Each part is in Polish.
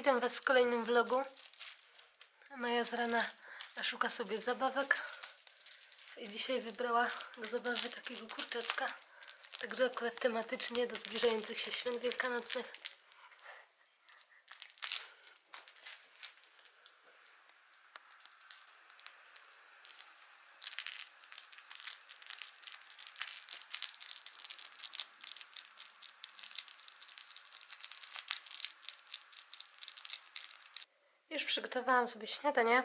Witam Was w kolejnym vlogu. Maja z rana szuka sobie zabawek. I dzisiaj wybrała do zabawy takiego kurczaczka. Także akurat tematycznie do zbliżających się świąt wielkanocnych. Przygotowałam sobie śniadanie.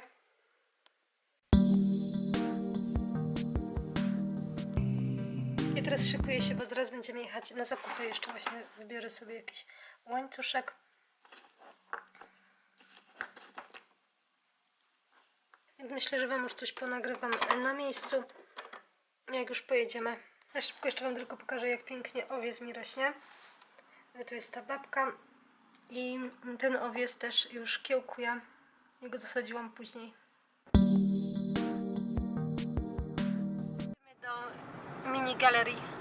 I teraz szykuję się, bo zaraz będziemy jechać na zakupy. Jeszcze właśnie wybiorę sobie jakiś łańcuszek. Myślę, że Wam już coś ponagrywam na miejscu, jak już pojedziemy. Na szybko jeszcze Wam tylko pokażę, jak pięknie owiec mi rośnie. Tu jest ta babka i ten owiec też już kiełkuje. Jego zasadziłam później. Idziemy do mini galerii.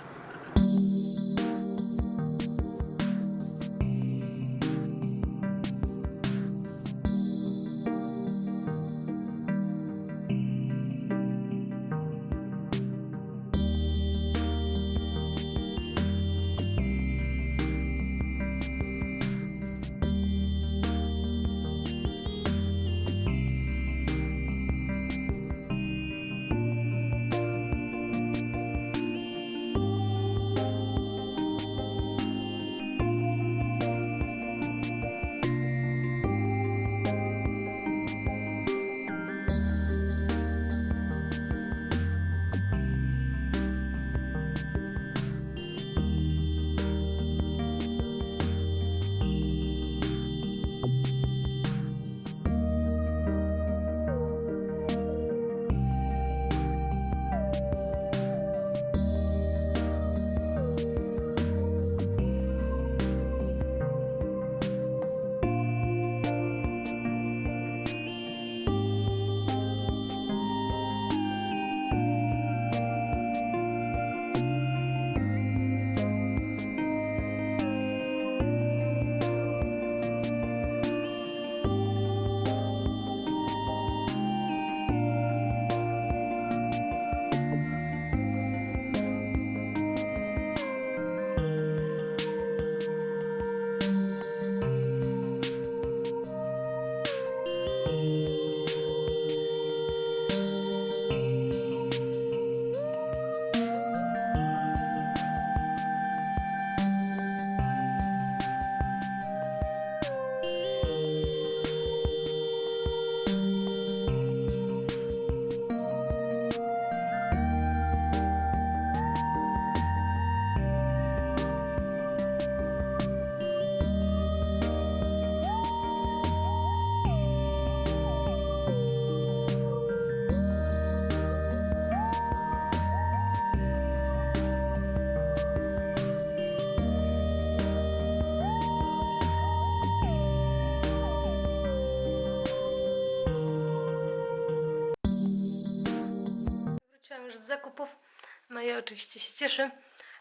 Maja oczywiście się cieszy.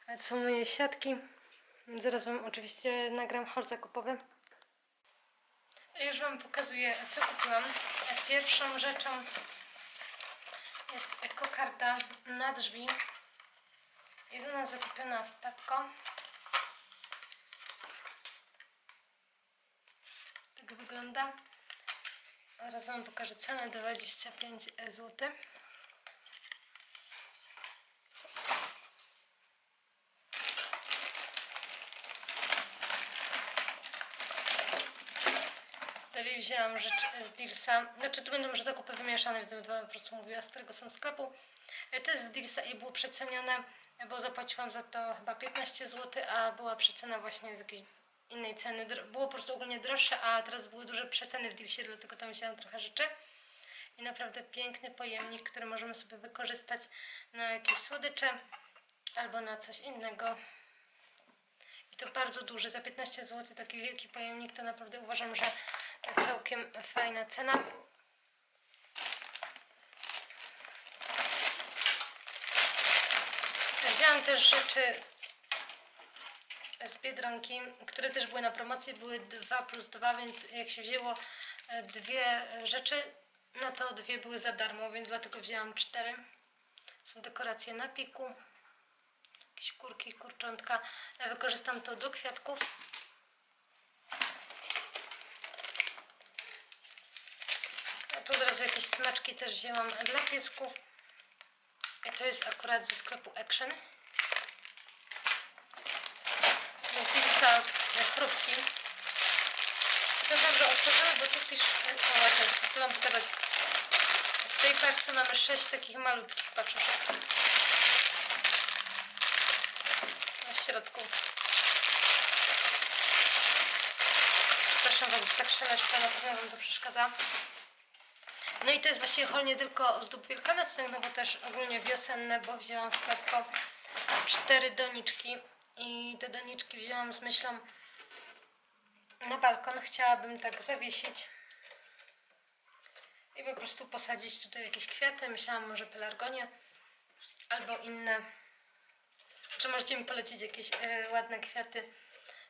To są moje siatki. Zaraz Wam oczywiście nagram haul zakupowy. Już Wam pokazuję, co kupiłam. Pierwszą rzeczą jest kokarda na drzwi. Jest ona zakupiona w Pepko. Tak wygląda. Zaraz Wam pokażę cenę 25 zł. Wzięłam rzecz z Dealsa. Znaczy, tu będą może zakupy wymieszane, więc będę po prostu mówiła, z którego są sklepu. E, To jest z Dealsa i było przecenione, bo zapłaciłam za to chyba 15 zł, a była przecena właśnie z jakiejś innej ceny. Było po prostu ogólnie droższe, a teraz były duże przeceny w Dealsie, dlatego tam wzięłam trochę rzeczy. I naprawdę piękny pojemnik, który możemy sobie wykorzystać na jakieś słodycze albo na coś innego. I to bardzo duży, za 15 zł taki wielki pojemnik to naprawdę uważam, że całkiem fajna cena. Wzięłam też rzeczy z Biedronki, które też były na promocji, były 2 plus 2, więc jak się wzięło e, dwie rzeczy, no to dwie były za darmo, więc dlatego wzięłam cztery. Są dekoracje na piku, jakieś kurki, kurczątka. Ja wykorzystam to do kwiatków. Tu od razu jakieś smaczki też wzięłam dla piesków. I to jest akurat ze sklepu Action. Pizza chrupki. To dobrze otworzymy, bo tu pisz... O, właśnie, chcę wam pokazać. W tej paczce mamy sześć takich malutkich paczuszek. W środku. Proszę was, że tak szeleszczę, na pewno wam to przeszkadza. No i to jest właściwie hol nie tylko ozdób wielkanocnych, no bo też ogólnie wiosenne, bo wzięłam w klatko cztery doniczki i te doniczki wzięłam z myślą na balkon. Chciałabym tak zawiesić i po prostu posadzić tutaj jakieś kwiaty. Myślałam może pelargonie albo inne. Czy możecie mi polecić jakieś e, ładne kwiaty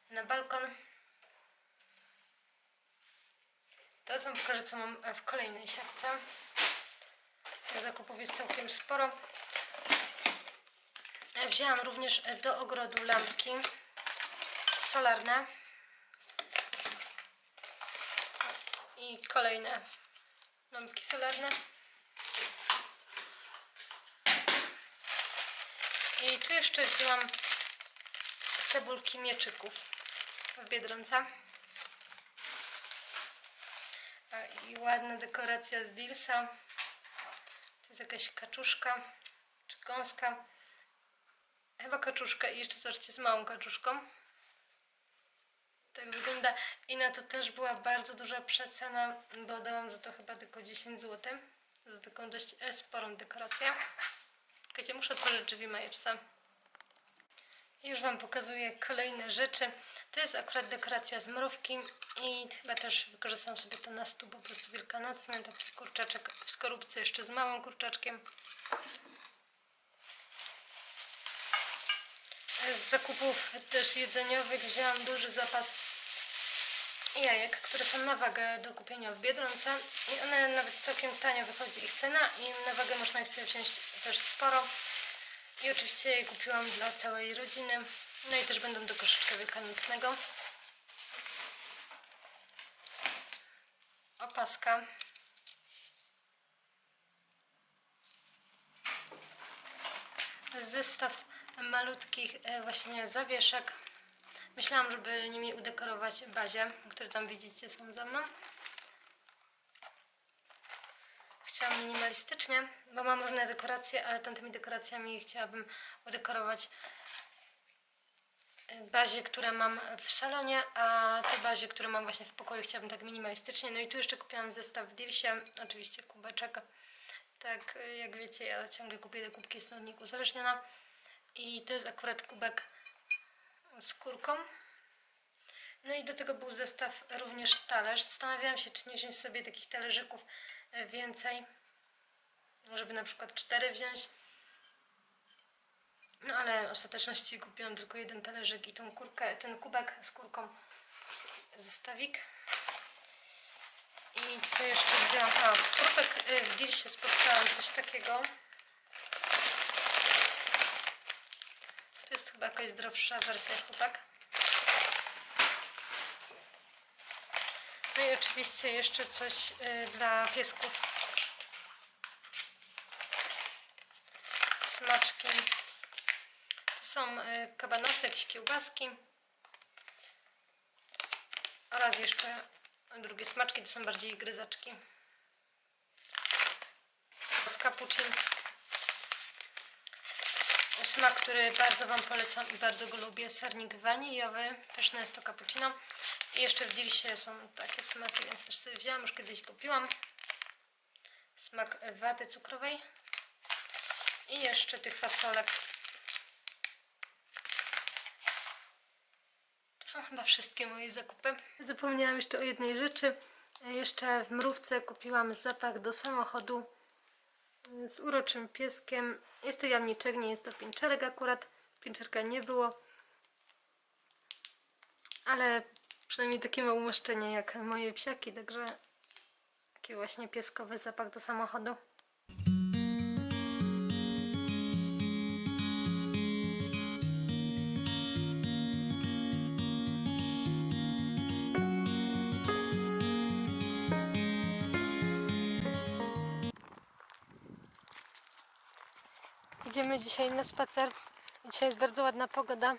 na balkon? Teraz wam pokażę, co mam e, w kolejnej siatce. Zakupów jest całkiem sporo. E, Wzięłam również e, do ogrodu lampki solarne. I kolejne lampki solarne. I tu jeszcze wzięłam cebulki mieczyków w Biedronce. I ładna dekoracja z Dilsa. To jest jakaś kaczuszka czy gąska. Chyba kaczuszka i jeszcze zobaczcie z małą kaczuszką. Tak wygląda. I na to też była bardzo duża przecena, bo dałam za to chyba tylko 10 zł. Za taką dość e, sporą dekorację. Czekajcie, muszę otworzyć drzwi Majersa. Już Wam pokazuję kolejne rzeczy. To jest akurat dekoracja z mrówki i chyba też wykorzystam sobie to na stół po prostu wielkanocny. Taki kurczaczek w skorupce jeszcze z małym kurczaczkiem. Z zakupów też jedzeniowych wzięłam duży zapas jajek, które są na wagę do kupienia w Biedronce i one nawet całkiem tanio wychodzi ich cena i na wagę można sobie wziąć też sporo. I oczywiście je kupiłam dla całej rodziny. No i też będą do koszyczka wielkanocnego. Opaska. Zestaw malutkich e, właśnie zawieszek. Myślałam, żeby nimi udekorować bazie, które tam widzicie są za mną. Chciałam minimalistycznie, bo mam różne dekoracje, ale tamtymi dekoracjami chciałabym udekorować y, bazie, które mam w salonie, a te bazie, które mam właśnie w pokoju chciałabym tak minimalistycznie. No i tu jeszcze kupiłam zestaw w Dilsie, oczywiście kubeczek. Tak y, jak wiecie, ja ciągle kupuję te kubki, jestem od nich uzależniona. I to jest akurat kubek z kurką. No i do tego był zestaw również talerz. Zastanawiałam się, czy nie wziąć sobie takich talerzyków więcej, żeby na przykład cztery wziąć. No ale w ostateczności kupiłam tylko jeden talerzyk i tą kurkę, ten kubek z kurką zestawik. I co jeszcze wzięłam? A, z kurpek e, w Dilsie spotkałam coś takiego. To jest chyba jakaś zdrowsza wersja chłopak. No i oczywiście jeszcze coś y, dla piesków. Smaczki. To są y, kabanosy, jakieś kiełbaski. Oraz jeszcze drugie smaczki, to są bardziej gryzaczki. Z cappuccin. Smak, który bardzo Wam polecam i bardzo go lubię. Sernik waniliowy. Pyszne jest to cappuccino. I jeszcze w Dilsie są takie smaki, więc też sobie wzięłam. Już kiedyś kupiłam. Smak waty cukrowej. I jeszcze tych fasolek. To są chyba wszystkie moje zakupy. Zapomniałam jeszcze o jednej rzeczy. Jeszcze w mrówce kupiłam zapach do samochodu z uroczym pieskiem. Jest to jamniczek, nie jest to pinczerek akurat. Pinczerka nie było. Ale przynajmniej takie ma umieszczenie jak moje psiaki, także taki właśnie pieskowy zapach do samochodu. Idziemy dzisiaj na spacer. Dzisiaj jest bardzo ładna pogoda.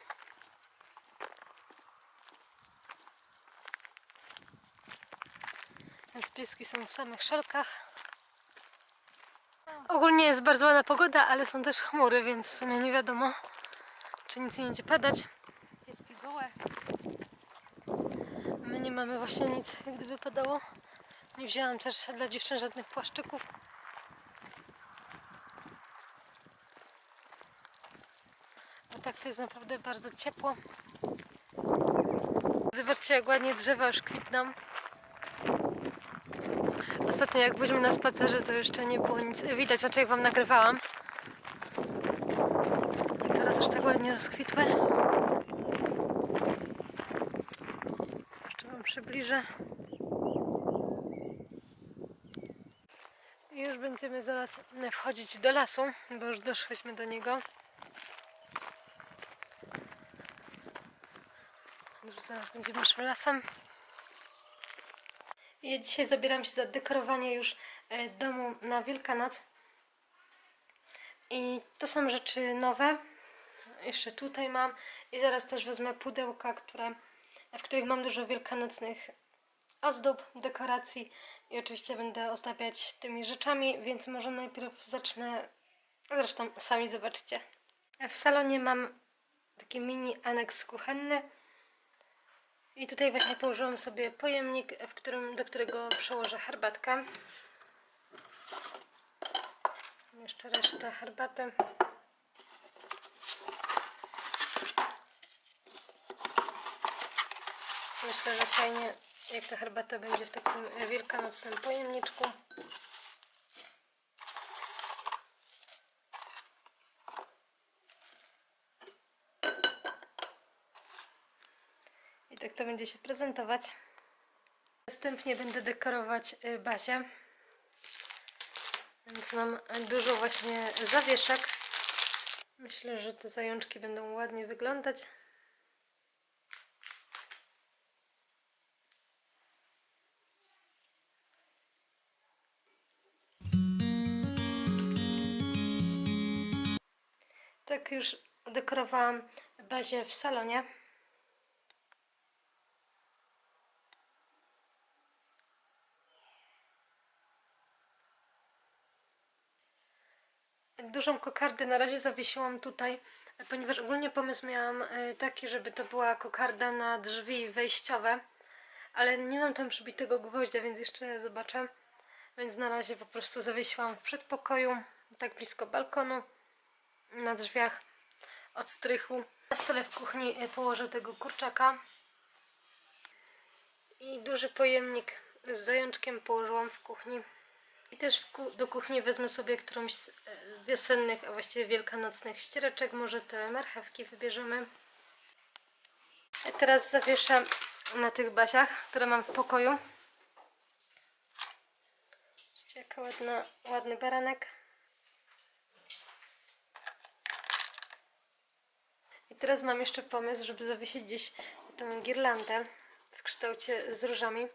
Więc pieski są w samych szelkach. Ogólnie jest bardzo ładna pogoda, ale są też chmury, więc w sumie nie wiadomo, czy nic nie będzie padać. Pieski gołe. My nie mamy właśnie nic, gdyby padało. Nie wzięłam też dla dziewczyn żadnych płaszczyków. Bo tak to jest naprawdę bardzo ciepło. Zobaczcie, jak ładnie drzewa już kwitną. Ostatnio jak byliśmy na spacerze, to jeszcze nie było nic widać, znaczy jak wam nagrywałam. A teraz już tak ładnie rozkwitły. Jeszcze wam przybliżę. I już będziemy zaraz wchodzić do lasu, bo już doszłyśmy do niego. Już zaraz będziemy szły lasem. Ja dzisiaj zabieram się za dekorowanie już e, domu na Wielkanoc. I to są rzeczy nowe. Jeszcze tutaj mam. I zaraz też wezmę pudełka, które, w których mam dużo wielkanocnych ozdób, dekoracji. I oczywiście będę ozdabiać tymi rzeczami, więc może najpierw zacznę. Zresztą sami zobaczycie. W salonie mam taki mini aneks kuchenny. I tutaj właśnie położyłam sobie pojemnik, w którym, do którego przełożę herbatkę. Jeszcze resztę herbaty. Myślę, że fajnie, jak ta herbata będzie w takim wielkanocnym pojemniczku. To będzie się prezentować. Następnie będę dekorować y, bazie. Więc mam dużo właśnie zawieszek. Myślę, że te zajączki będą ładnie wyglądać. Tak już dekorowałam bazie w salonie. Dużą kokardę na razie zawiesiłam tutaj, ponieważ ogólnie pomysł miałam y, taki, żeby to była kokarda na drzwi wejściowe, ale nie mam tam przybitego gwoździa, więc jeszcze zobaczę. Więc na razie po prostu zawiesiłam w przedpokoju, tak blisko balkonu, na drzwiach od strychu. Na stole w kuchni y, położę tego kurczaka i duży pojemnik z zajączkiem położyłam w kuchni. I też do kuchni wezmę sobie którąś z e, wiosennych, a właściwie wielkanocnych ściereczek. Może te marchewki wybierzemy. Teraz zawieszam na tych baziach, które mam w pokoju. Zobaczcie, jaka ładna, ładny baranek. I teraz mam jeszcze pomysł, żeby zawiesić gdzieś tą girlandę w kształcie z różami.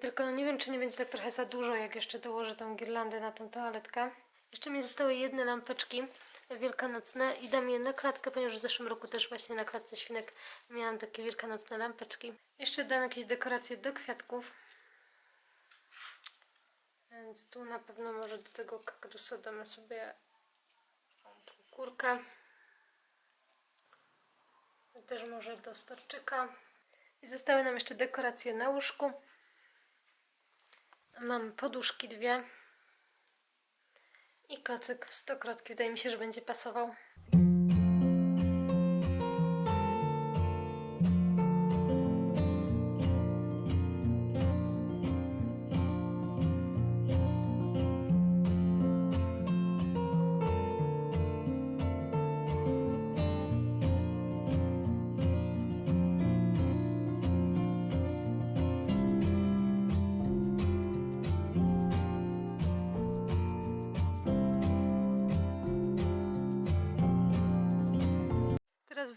Tylko nie wiem, czy nie będzie tak trochę za dużo, jak jeszcze dołożę tą girlandę na tą toaletkę. Jeszcze mi zostały jedne lampeczki wielkanocne i dam je na klatkę, ponieważ w zeszłym roku też właśnie na klatce świnek miałam takie wielkanocne lampeczki. Jeszcze dam jakieś dekoracje do kwiatków. Więc tu na pewno może do tego kaktusa damy sobie kurkę. Też może do storczyka. I zostały nam jeszcze dekoracje na łóżku. Mam poduszki dwie. I kocyk stokrotki. Wydaje mi się, że będzie pasował.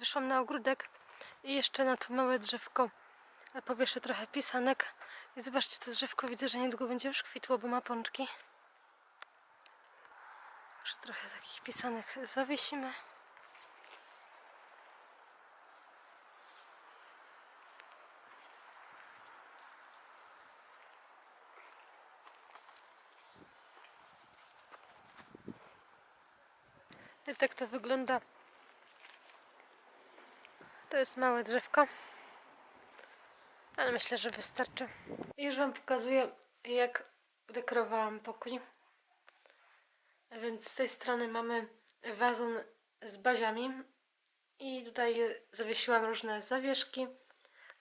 Wyszłam na ogródek i jeszcze na to małe drzewko powieszę trochę pisanek. I zobaczcie, to drzewko widzę, że niedługo będzie już kwitło, bo ma pączki. Także trochę takich pisanek zawiesimy. I tak to wygląda. To jest małe drzewko. Ale myślę, że wystarczy. Już Wam pokazuję, jak dekorowałam pokój. Więc z tej strony mamy wazon z baziami. I tutaj zawiesiłam różne zawieszki.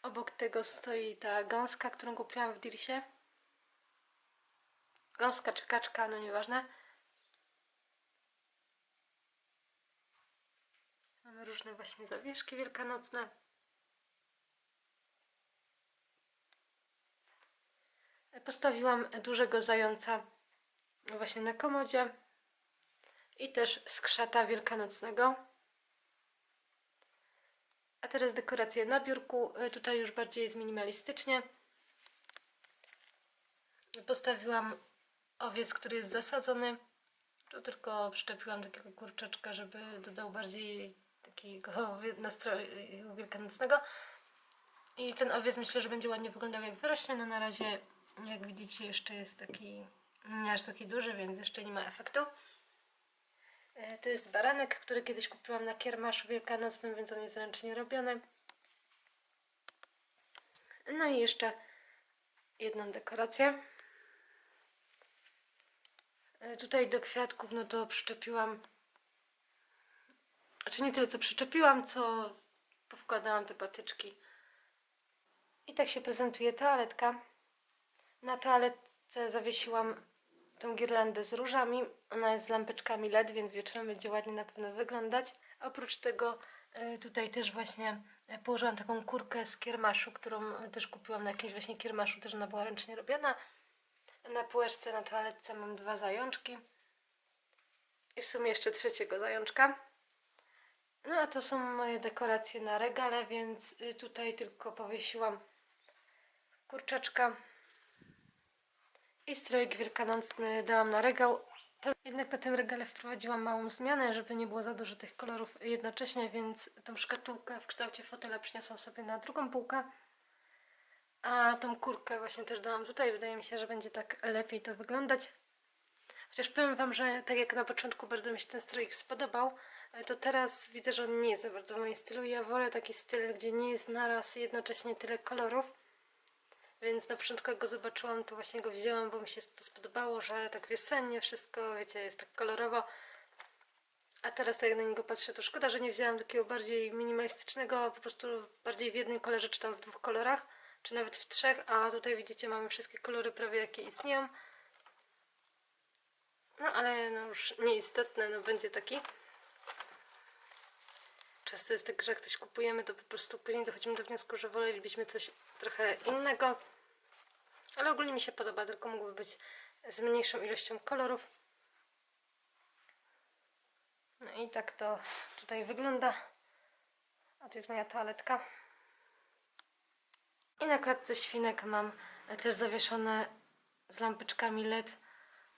Obok tego stoi ta gąska, którą kupiłam w Dirsie. Gąska czy kaczka, no nieważne. Różne właśnie zawieszki wielkanocne. Postawiłam dużego zająca właśnie na komodzie i też skrzata wielkanocnego. A teraz dekoracje na biurku. Y, Tutaj już bardziej zminimalistycznie. Postawiłam owiec, który jest zasadzony. Tu tylko przyczepiłam takiego kurczaczka, żeby dodał bardziej takiego nastroju wielkanocnego. I ten owiec myślę, że będzie ładnie wyglądał jak wyrośnie. No na razie, jak widzicie, jeszcze jest taki nie aż taki duży, więc jeszcze nie ma efektu. E, To jest baranek, który kiedyś kupiłam na kiermaszu wielkanocnym, więc on jest ręcznie robiony. No i jeszcze jedną dekorację. E, Tutaj do kwiatków, no to przyczepiłam znaczy nie tyle co przyczepiłam, co powkładałam te patyczki. I tak się prezentuje toaletka. Na toaletce zawiesiłam tą girlandę z różami. Ona jest z lampeczkami LED, więc wieczorem będzie ładnie na pewno wyglądać. Oprócz tego y, tutaj też właśnie y, położyłam taką kurkę z kiermaszu, którą y, też kupiłam na jakimś właśnie kiermaszu, też ona była ręcznie robiona. Na półeczce na toaletce mam dwa zajączki. I w sumie jeszcze trzeciego zajączka. No a to są moje dekoracje na regale, więc y, tutaj tylko powiesiłam kurczaczka i strojek wielkanocny dałam na regał. Jednak na tym regale wprowadziłam małą zmianę, żeby nie było za dużo tych kolorów jednocześnie, więc tą szkatułkę w kształcie fotela przyniosłam sobie na drugą półkę. A tą kurkę właśnie też dałam tutaj. Wydaje mi się, że będzie tak lepiej to wyglądać. Chociaż powiem Wam, że tak jak na początku bardzo mi się ten stroik spodobał, to teraz widzę, że on nie jest za bardzo w moim stylu. Ja wolę taki styl, gdzie nie jest naraz jednocześnie tyle kolorów. Więc na początku jak go zobaczyłam, to właśnie go wzięłam, bo mi się to spodobało, że tak wiosennie wszystko, wiecie, jest tak kolorowo. A teraz tak jak na niego patrzę, to szkoda, że nie wzięłam takiego bardziej minimalistycznego, po prostu bardziej w jednym kolorze, czy tam w dwóch kolorach, czy nawet w trzech, a tutaj widzicie, mamy wszystkie kolory prawie jakie istnieją. No ale no już nieistotne, no będzie taki. Często jest tak, że jak coś kupujemy, to po prostu później dochodzimy do wniosku, że wolelibyśmy coś trochę innego. Ale ogólnie mi się podoba, tylko mógłby być z mniejszą ilością kolorów. No i tak to tutaj wygląda. A to jest moja toaletka. I na klatce świnek mam też zawieszone z lampeczkami LED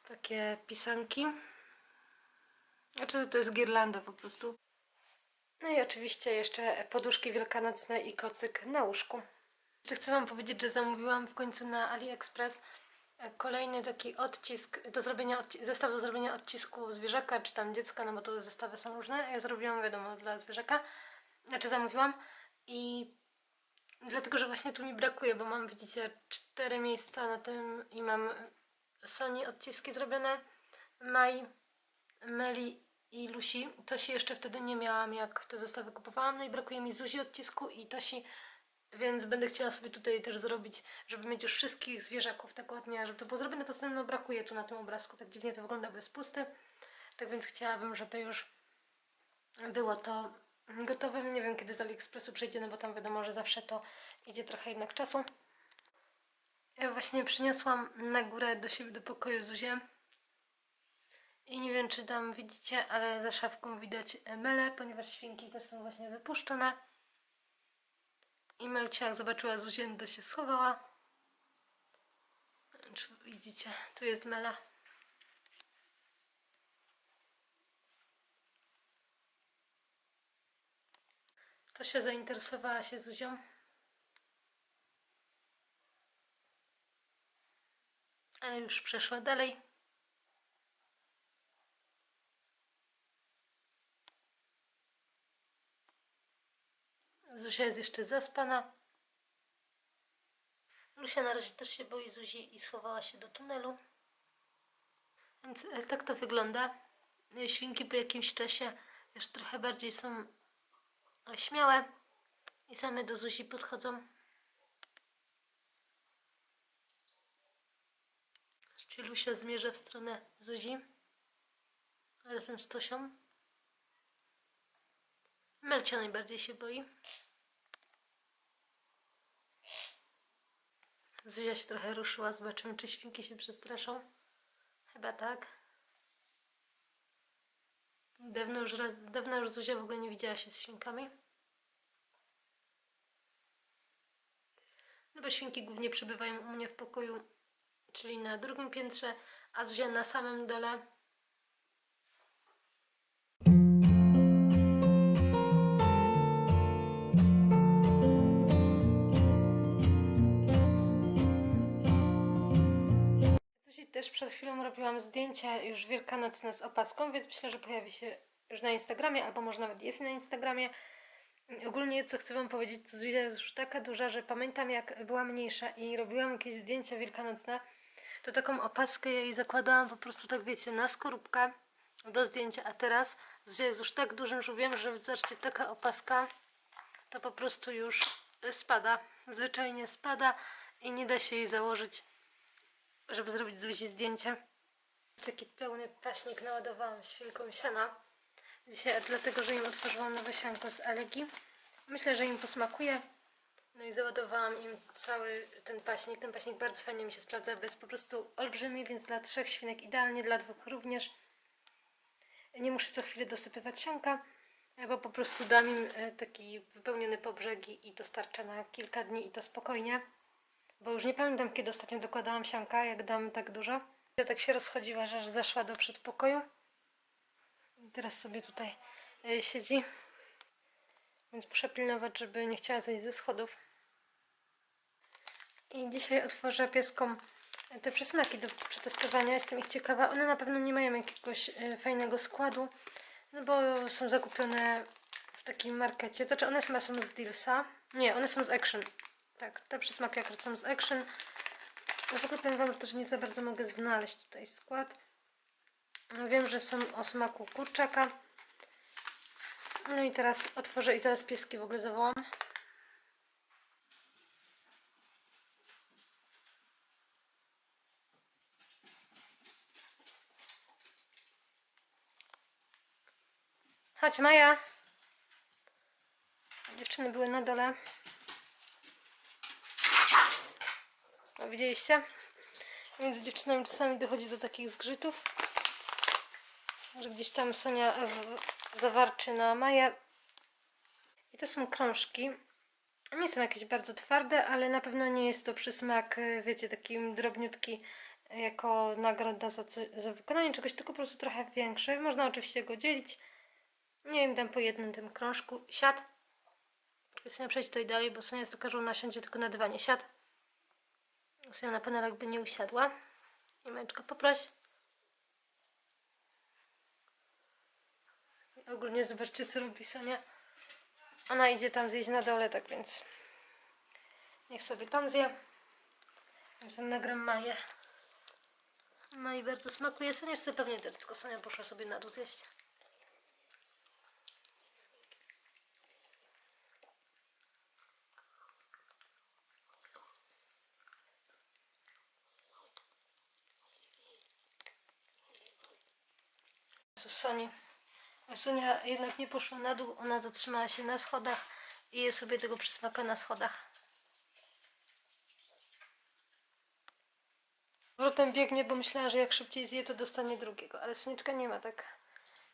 takie pisanki. Znaczy to jest girlanda po prostu. No i oczywiście jeszcze poduszki wielkanocne i kocyk na łóżku. Jeszcze chcę Wam powiedzieć, że zamówiłam w końcu na AliExpress e, kolejny taki odcisk, do zrobienia zestaw do zrobienia odcisku zwierzaka, czy tam dziecka, no bo to zestawy są różne. Ja zrobiłam, wiadomo, dla zwierzaka. Znaczy zamówiłam i dlatego, że właśnie tu mi brakuje, bo mam, widzicie, cztery miejsca na tym i mam Sony odciski zrobione, Mai, Meli i Lusi. Tosi jeszcze wtedy nie miałam, jak te zestawy kupowałam, no i brakuje mi Zuzi odcisku i Tosi, więc będę chciała sobie tutaj też zrobić, żeby mieć już wszystkich zwierzaków tak ładnie, żeby to było zrobione, poza tym no brakuje tu na tym obrazku, tak dziwnie to wygląda, jest pusty, tak więc chciałabym, żeby już było to gotowe, nie wiem kiedy z AliExpressu przejdzie, no bo tam wiadomo, że zawsze to idzie trochę jednak czasu. Ja właśnie przyniosłam na górę do siebie do pokoju Zuzię I nie wiem, czy tam widzicie, ale za szafką widać mele, ponieważ świnki też są właśnie wypuszczone. I Melcia jak zobaczyła Zuzię, to się schowała. Czy widzicie, tu jest mela. To się zainteresowała się Zuzią. Ale już przeszła dalej. Zuzia jest jeszcze zaspana. Lusia na razie też się boi Zuzi i schowała się do tunelu. Więc e, tak to wygląda. E, Świnki po jakimś czasie już trochę bardziej są e, śmiałe i same do Zuzi podchodzą. Zobaczcie, Lusia zmierza w stronę Zuzi razem z Tosią. Melcia najbardziej się boi. Zuzia się trochę ruszyła, zobaczymy czy świnki się przestraszą. Chyba tak. Dawno już, raz, dawno już Zuzia w ogóle nie widziała się z świnkami. No bo świnki głównie przebywają u mnie w pokoju, czyli na drugim piętrze, a Zuzia na samym dole. Przed chwilą robiłam zdjęcia już wielkanocne z opaską, więc myślę, że pojawi się już na Instagramie, albo może nawet jest na Instagramie. Ogólnie co chcę Wam powiedzieć, to Zuzia jest już taka duża, że pamiętam jak była mniejsza i robiłam jakieś zdjęcia wielkanocne, to taką opaskę jej zakładałam po prostu tak wiecie, na skorupkę do zdjęcia, a teraz Zuzia jest już tak dużym żółwiem, że zobaczcie, taka opaska to po prostu już spada, zwyczajnie spada i nie da się jej założyć żeby zrobić Zuzi zdjęcie. Taki pełny paśnik naładowałam świnką siana. Dzisiaj dlatego, że im otworzyłam nowe sianko z Alegi. Myślę, że im posmakuje. No i załadowałam im cały ten paśnik. Ten paśnik bardzo fajnie mi się sprawdza, bo jest po prostu olbrzymi, więc dla trzech świnek idealnie, dla dwóch również. Nie muszę co chwilę dosypywać sianka, bo po prostu dam im e, taki wypełniony po brzegi i to starcza na kilka dni i to spokojnie. Bo już nie pamiętam, kiedy ostatnio dokładałam sianka, jak dam tak dużo. Ja tak się rozchodziła, że aż zeszła do przedpokoju. I teraz sobie tutaj y, siedzi. Więc muszę pilnować, żeby nie chciała zejść ze schodów. I dzisiaj otworzę pieskom te przysmaki do przetestowania. Jestem ich ciekawa. One na pewno nie mają jakiegoś y, fajnego składu, no bo są zakupione w takim markecie. Znaczy one są z Dealsa. Nie, one są z Action. Tak, te przysmaki akurat są z Action. No w ogóle powiem Wam, że też nie za bardzo mogę znaleźć tutaj skład. No wiem, że są o smaku kurczaka. No i teraz otworzę i zaraz pieski w ogóle zawołam. Chodź Maja. Dziewczyny były na dole. Widzieliście? Więc dziewczynom czasami dochodzi do takich zgrzytów, że gdzieś tam Sonia zawarczy na Maję. I to są krążki. Nie są jakieś bardzo twarde, ale na pewno nie jest to przysmak, y, wiecie, taki drobniutki y, jako nagroda za, za wykonanie czegoś, tylko po prostu trochę większy. Można oczywiście go dzielić. Nie wiem, dam po jednym tym krążku. Siad. Sonia, przejdź tutaj dalej, bo Sonia zakażą na siądzie tylko na dywanie. Siad. Sonia na panelach by nie usiadła. I męczka poproś. I ogólnie zobaczcie co robi Sonia. Ona idzie tam zjeść na dole, tak więc niech sobie tam zje. Więc wam nagram Maję. Maj bardzo smakuje. Sonia chce pewnie też, tylko Sonia poszła sobie na dół zjeść. Soni. Sonia jednak nie poszła na dół, ona zatrzymała się na schodach i je sobie tego przysmaka na schodach. Wrótem biegnie, bo myślała, że jak szybciej zje, to dostanie drugiego. Ale soniczka nie ma tak.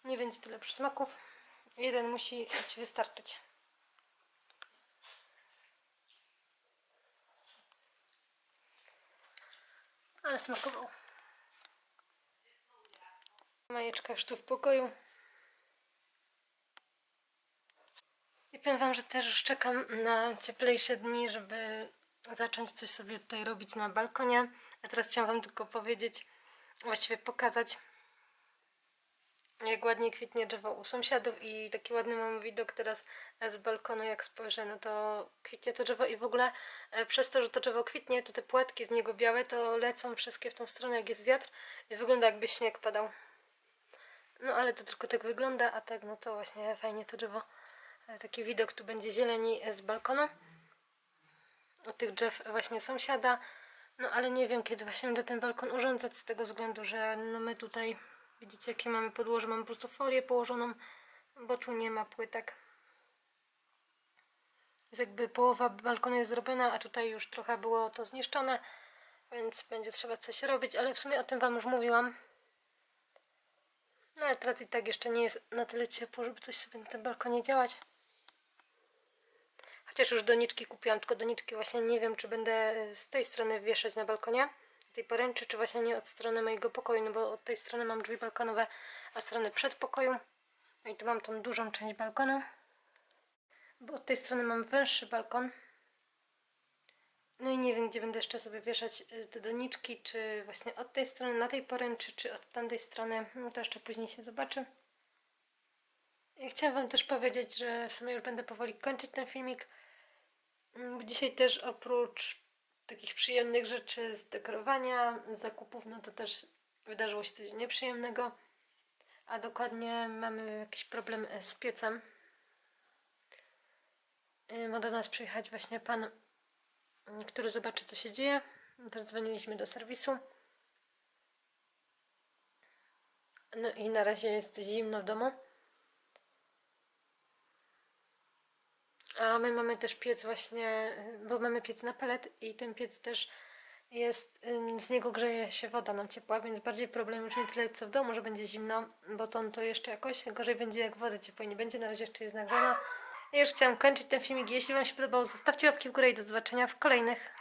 Nie będzie tyle przysmaków. Jeden musi ci wystarczyć. Ale smakował. Majeczka już tu w pokoju. I powiem Wam, że też już czekam na cieplejsze dni, żeby zacząć coś sobie tutaj robić na balkonie. A teraz chciałam Wam tylko powiedzieć, właściwie pokazać, jak ładnie kwitnie drzewo u sąsiadów i taki ładny mamy widok teraz z balkonu, jak spojrzę, no to kwitnie to drzewo i w ogóle e, przez to, że to drzewo kwitnie, to te płatki z niego białe, to lecą wszystkie w tą stronę, jak jest wiatr i wygląda jakby śnieg padał. No ale to tylko tak wygląda, a tak no to właśnie fajnie to drzewo. E, Taki widok tu będzie zieleni e, z balkonu. Od tych drzew właśnie sąsiada. No ale nie wiem kiedy właśnie będę ten balkon urządzać z tego względu, że no my tutaj widzicie jakie mamy podłoże, mamy po prostu folię położoną, bo tu nie ma płytek. Jest jakby połowa balkonu jest zrobiona, a tutaj już trochę było to zniszczone, więc będzie trzeba coś robić, ale w sumie o tym Wam już mówiłam. No ale teraz i tak jeszcze nie jest na tyle ciepło, żeby coś sobie na tym balkonie działać. Chociaż już doniczki kupiłam, tylko doniczki właśnie nie wiem, czy będę z tej strony wieszać na balkonie, tej poręczy, czy właśnie nie od strony mojego pokoju, no bo od tej strony mam drzwi balkonowe, a strony przedpokoju. No i tu mam tą dużą część balkonu, bo od tej strony mam węższy balkon. No i nie wiem, gdzie będę jeszcze sobie wieszać y, te doniczki, czy właśnie od tej strony na tej poręczy, czy od tamtej strony, no to jeszcze później się zobaczy. Ja chciałam Wam też powiedzieć, że w sumie już będę powoli kończyć ten filmik. Mm, Dzisiaj też oprócz takich przyjemnych rzeczy z dekorowania, z zakupów, no to też wydarzyło się coś nieprzyjemnego. A dokładnie mamy jakiś problem e, z piecem. Y, Ma do nas przyjechać właśnie pan, który zobaczy co się dzieje. Teraz dzwoniliśmy do serwisu. No i na razie jest zimno w domu. A my mamy też piec właśnie, y, bo mamy piec na pelet i ten piec też jest, ym, z niego grzeje się woda nam ciepła, więc bardziej problem już nie tyle co w domu, że będzie zimno, bo to, to jeszcze jakoś gorzej będzie jak wody ciepłej nie będzie, na razie jeszcze jest nagrzana. Ja już chciałam kończyć ten filmik, jeśli Wam się podobał zostawcie łapki w górę i do zobaczenia w kolejnych.